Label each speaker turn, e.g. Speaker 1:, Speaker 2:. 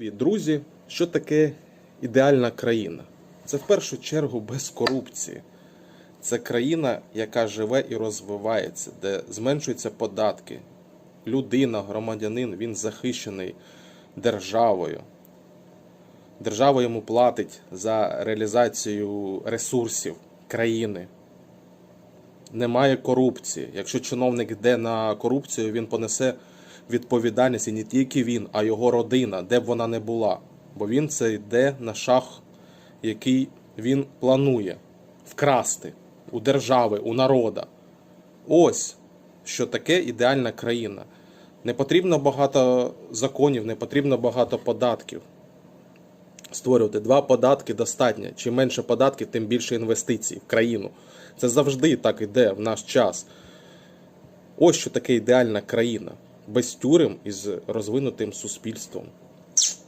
Speaker 1: Друзі, що таке ідеальна країна? Це в першу чергу без корупції. Це країна, яка живе і розвивається, де зменшуються податки. Людина, громадянин, він захищений державою. Держава йому платить за реалізацію ресурсів країни. Немає корупції. Якщо чиновник йде на корупцію, він понесе відповідальність і не тільки він, а його родина, де б вона не була. Бо він це йде на шах, який він планує вкрасти у держави, у народа. Ось що таке ідеальна країна. Не потрібно багато законів, не потрібно багато податків. Створювати два податки достатньо. Чим менше податків, тим більше інвестицій в країну. Це завжди так іде в наш час. Ось що таке ідеальна країна без тюрем і розвинутим суспільством.